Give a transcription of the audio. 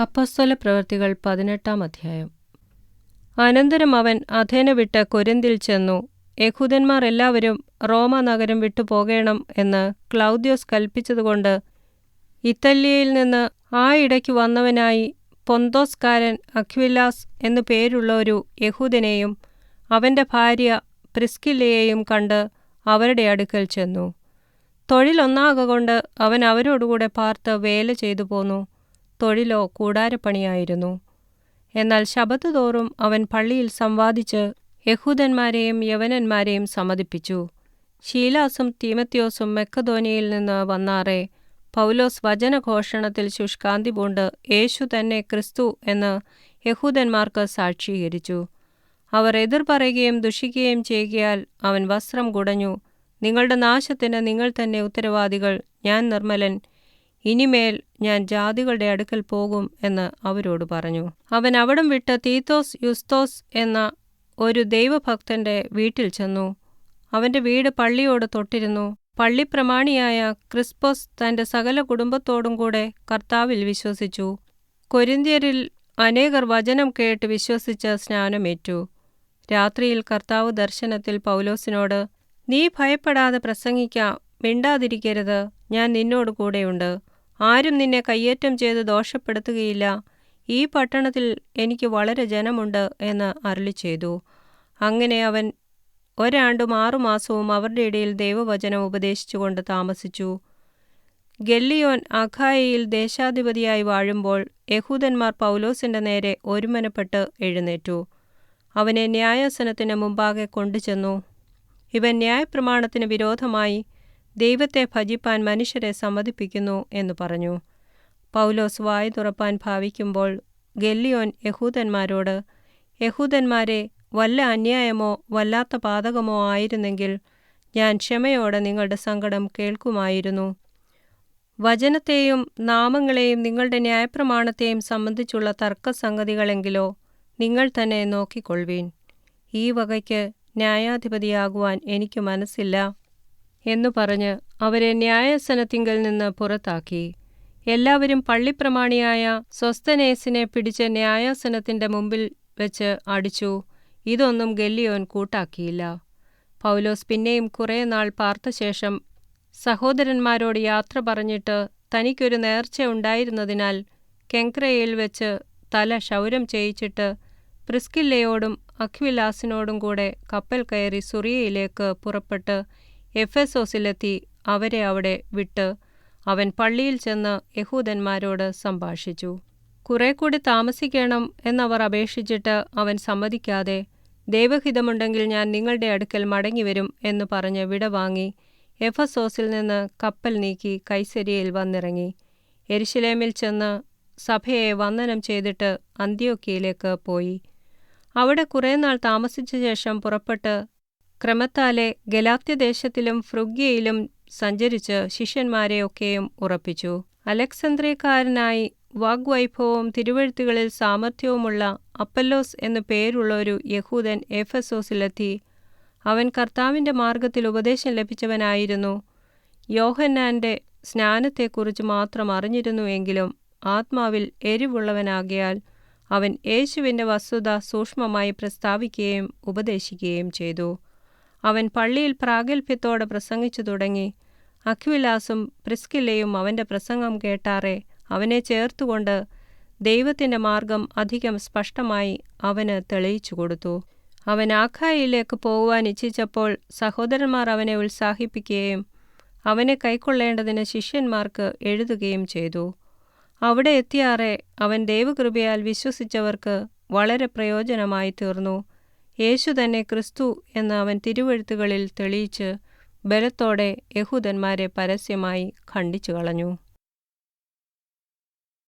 അപ്പസ്തല പ്രവൃത്തികൾ പതിനെട്ടാം അധ്യായം. അനന്തരം അവൻ അഥേന വിട്ട് കൊരിന്തിൽ ചെന്നു. യഹൂദന്മാർ എല്ലാവരും റോമ നഗരം വിട്ടു പോകേണം എന്ന് ക്ലൗദ്യോസ് കൽപ്പിച്ചതുകൊണ്ട് ഇത്തല്യയിൽ നിന്ന് ആ ഇടയ്ക്ക് വന്നവനായി പൊന്തോസ്കാരൻ അക്വിലാസ് എന്നു പേരുള്ള ഒരു യഹൂദനെയും അവന്റെ ഭാര്യ പ്രിസ്കില്ലയെയും കണ്ട് അവരുടെ അടുക്കൽ ചെന്നു. തൊഴിലൊന്നാകൊണ്ട് അവൻ അവരോടുകൂടെ പാർത്ത് വേല ചെയ്തു പോന്നു. തൊഴിലോ കൂടാരപ്പണിയായിരുന്നു. എന്നാൽ ശബത്ത് തോറും അവൻ പള്ളിയിൽ സംവാദിച്ച് യഹൂദന്മാരെയും യവനന്മാരെയും സമ്മതിപ്പിച്ചു. ശീലാസും തീമത്യോസും മെക്കധോനിയിൽ നിന്ന് വന്നാറെ പൗലോസ് വചനഘോഷണത്തിൽ ശുഷ്കാന്തി പൂണ്ട് യേശു തന്നെ ക്രിസ്തു എന്ന് യഹൂദന്മാർക്ക് സാക്ഷീകരിച്ചു. അവർ എതിർ പറയുകയും ദുഷിക്കുകയും ചെയ്യുകയാൽ അവൻ വസ്ത്രം കുടഞ്ഞു. നിങ്ങളുടെ നാശത്തിന് നിങ്ങൾ തന്നെ ഉത്തരവാദികൾ. ഞാൻ നിർമ്മലൻ. ഇനിമേൽ ഞാൻ ജാതികളുടെ അടുക്കൽ പോകും എന്ന് അവരോട് പറഞ്ഞു. അവൻ അവിടം വിട്ട് തീത്തോസ് യുസ്തോസ് എന്ന ഒരു ദൈവഭക്തന്റെ വീട്ടിൽ ചെന്നു. അവന്റെ വീട് പള്ളിയോട് തൊട്ടിരുന്നു. പള്ളിപ്രമാണിയായ ക്രിസ്പോസ് തന്റെ സകല കുടുംബത്തോടും കൂടെ കർത്താവിൽ വിശ്വസിച്ചു. കൊരിന്ത്യരിൽ അനേകർ വചനം കേട്ട് വിശ്വസിച്ച് സ്നാനമേറ്റു. രാത്രിയിൽ കർത്താവ് ദർശനത്തിൽ പൗലോസിനോട് നീ ഭയപ്പെടാതെ പ്രസംഗിക്ക മിണ്ടാതിരിക്കരുത് ഞാൻ നിന്നോട് കൂടെയുണ്ട്. ആരും നിന്നെ കയ്യേറ്റം ചെയ്ത് ദോഷപ്പെടുത്തുകയില്ല. ഈ പട്ടണത്തിൽ എനിക്ക് വളരെ ജനമുണ്ട് എന്ന് അരുളി ചെയ്തു. അങ്ങനെ അവൻ ഒരാണ്ടും ആറുമാസവും അവരുടെ ഇടയിൽ ദൈവവചനം ഉപദേശിച്ചുകൊണ്ട് താമസിച്ചു. ഗല്ലിയോൻ അഖായയിൽ ദേശാധിപതിയായി വാഴുമ്പോൾ യഹൂദന്മാർ പൗലോസിന്റെ നേരെ ഒരുമനപ്പെട്ട് എഴുന്നേറ്റു. അവനെ ന്യായാസനത്തിന് മുമ്പാകെ കൊണ്ടുചെന്നു. ഇവൻ ന്യായപ്രമാണത്തിന് വിരോധമായി ദൈവത്തെ ഭജിപ്പാൻ മനുഷ്യരെ സമ്മതിപ്പിക്കുന്നു എന്ന് പറഞ്ഞു. പൗലോസ് വായു തുറപ്പാൻ ഭാവിക്കുമ്പോൾ ഗെല്ലിയോൻ യഹൂദന്മാരോട് യഹൂദന്മാരെ വല്ല അന്യായമോ വല്ലാത്ത പാതകമോ ആയിരുന്നെങ്കിൽ ഞാൻ ക്ഷമയോടെ നിങ്ങളുടെ സങ്കടം കേൾക്കുമായിരുന്നു. വചനത്തെയും നാമങ്ങളെയും നിങ്ങളുടെ ന്യായപ്രമാണത്തെയും സംബന്ധിച്ചുള്ള തർക്കസംഗതികളെങ്കിലോ നിങ്ങൾ തന്നെ നോക്കിക്കൊള്ളുവീൻ. ഈ വകയ്ക്ക് ന്യായാധിപതിയാകുവാൻ എനിക്ക് മനസ്സില്ല. എന്നു പറഞ്ഞ് അവരെ ന്യായാസനത്തിങ്കൽ നിന്ന് പുറത്താക്കി. എല്ലാവരും പള്ളിപ്രമാണിയായ സ്വസ്തനേസിനെ പിടിച്ച് ന്യായാസനത്തിന്റെ മുമ്പിൽ വെച്ച് അടിച്ചു. ഇതൊന്നും ഗല്ലിയോൻ കൂട്ടാക്കിയില്ല. പൗലോസ് പിന്നെയും കുറേ നാൾ പാർത്ത ശേഷം സഹോദരന്മാരോട് യാത്ര പറഞ്ഞിട്ട് തനിക്കൊരു നേർച്ച ഉണ്ടായിരുന്നതിനാൽ കെങ്ക്രയിൽ വെച്ച് തല ക്ഷൗരം ചെയ്യിച്ചിട്ട് പ്രിസ്കില്ലയോടും അഖ്വിലാസിനോടും കൂടെ കപ്പൽ കയറി സുറിയയിലേക്ക് പുറപ്പെട്ട് എഫെസോസിലെത്തി അവരെ അവിടെ വിട്ട് അവൻ പള്ളിയിൽ ചെന്ന് യഹൂദന്മാരോട് സംഭാഷിച്ചു. കുറെ കൂടി താമസിക്കണം എന്നവർ അപേക്ഷിച്ചിട്ട് അവൻ സമ്മതിക്കാതെ ദൈവഹിതമുണ്ടെങ്കിൽ ഞാൻ നിങ്ങളുടെ അടുക്കൽ മടങ്ങിവരും എന്ന് പറഞ്ഞ് വിടവാങ്ങി എഫസോസിൽ നിന്ന് കപ്പൽ നീക്കി കൈസരിയയിൽ വന്നിറങ്ങി. എരിശിലേമിൽ ചെന്ന് സഭയെ വന്ദനം ചെയ്തിട്ട് അന്ത്യോക്കിയയിലേക്ക് പോയി. അവിടെ കുറേ നാൾ താമസിച്ച ശേഷം പുറപ്പെട്ട് ക്രമത്താലെ ഗലാത്യദേശത്തിലും ഫ്രുഗ്യയിലും സഞ്ചരിച്ച് ശിഷ്യന്മാരെയൊക്കെയും ഉറപ്പിച്ചു. അലക്സന്ദ്രിയക്കാരനായി വാഗ്വൈഭവവും തിരുവഴുത്തുകളിൽ സാമർഥ്യവുമുള്ള അപ്പല്ലോസ് എന്നു പേരുള്ള ഒരു യഹൂദൻ എഫസോസിലെത്തി. അവൻ കർത്താവിന്റെ മാർഗത്തിൽ ഉപദേശം ലഭിച്ചവനായിരുന്നു. യോഹന്നാന്റെ സ്നാനത്തെക്കുറിച്ച് മാത്രം അറിഞ്ഞിരുന്നു എങ്കിലും ആത്മാവിൽ എരിവുള്ളവനാകിയാൽ അവൻ യേശുവിന്റെ വസ്തുത സൂക്ഷ്മമായി പ്രസ്താവിക്കുകയും ഉപദേശിക്കുകയും ചെയ്തു. അവൻ പള്ളിയിൽ പ്രാഗൽഭ്യത്തോടെ പ്രസംഗിച്ചു തുടങ്ങി. അഖ്വിലാസും പ്രിസ്കില്ലയും അവന്റെ പ്രസംഗം കേട്ടാറെ അവനെ ചേർത്തുകൊണ്ട് ദൈവത്തിന്റെ മാർഗം അധികം സ്പഷ്ടമായി അവന് തെളിയിച്ചു കൊടുത്തു. അവൻ ആഖായിലേക്ക് പോകുവാൻ ഇച്ഛിച്ചപ്പോൾ സഹോദരന്മാർ അവനെ ഉത്സാഹിപ്പിക്കുകയും അവനെ കൈക്കൊള്ളേണ്ടതിന് ശിഷ്യന്മാർക്ക് എഴുതുകയും ചെയ്തു. അവിടെ എത്തിയാറെ അവൻ ദൈവകൃപയാൽ വിശ്വസിച്ചവർക്ക് വളരെ പ്രയോജനമായി തീർന്നു. യേശു തന്നെ ക്രിസ്തു എന്ന് അവൻ തിരുവഴുത്തുകളിൽ തെളിയിച്ച് ബലത്തോടെ യഹൂദന്മാരെ പരസ്യമായി ഖണ്ഡിച്ചു കളഞ്ഞു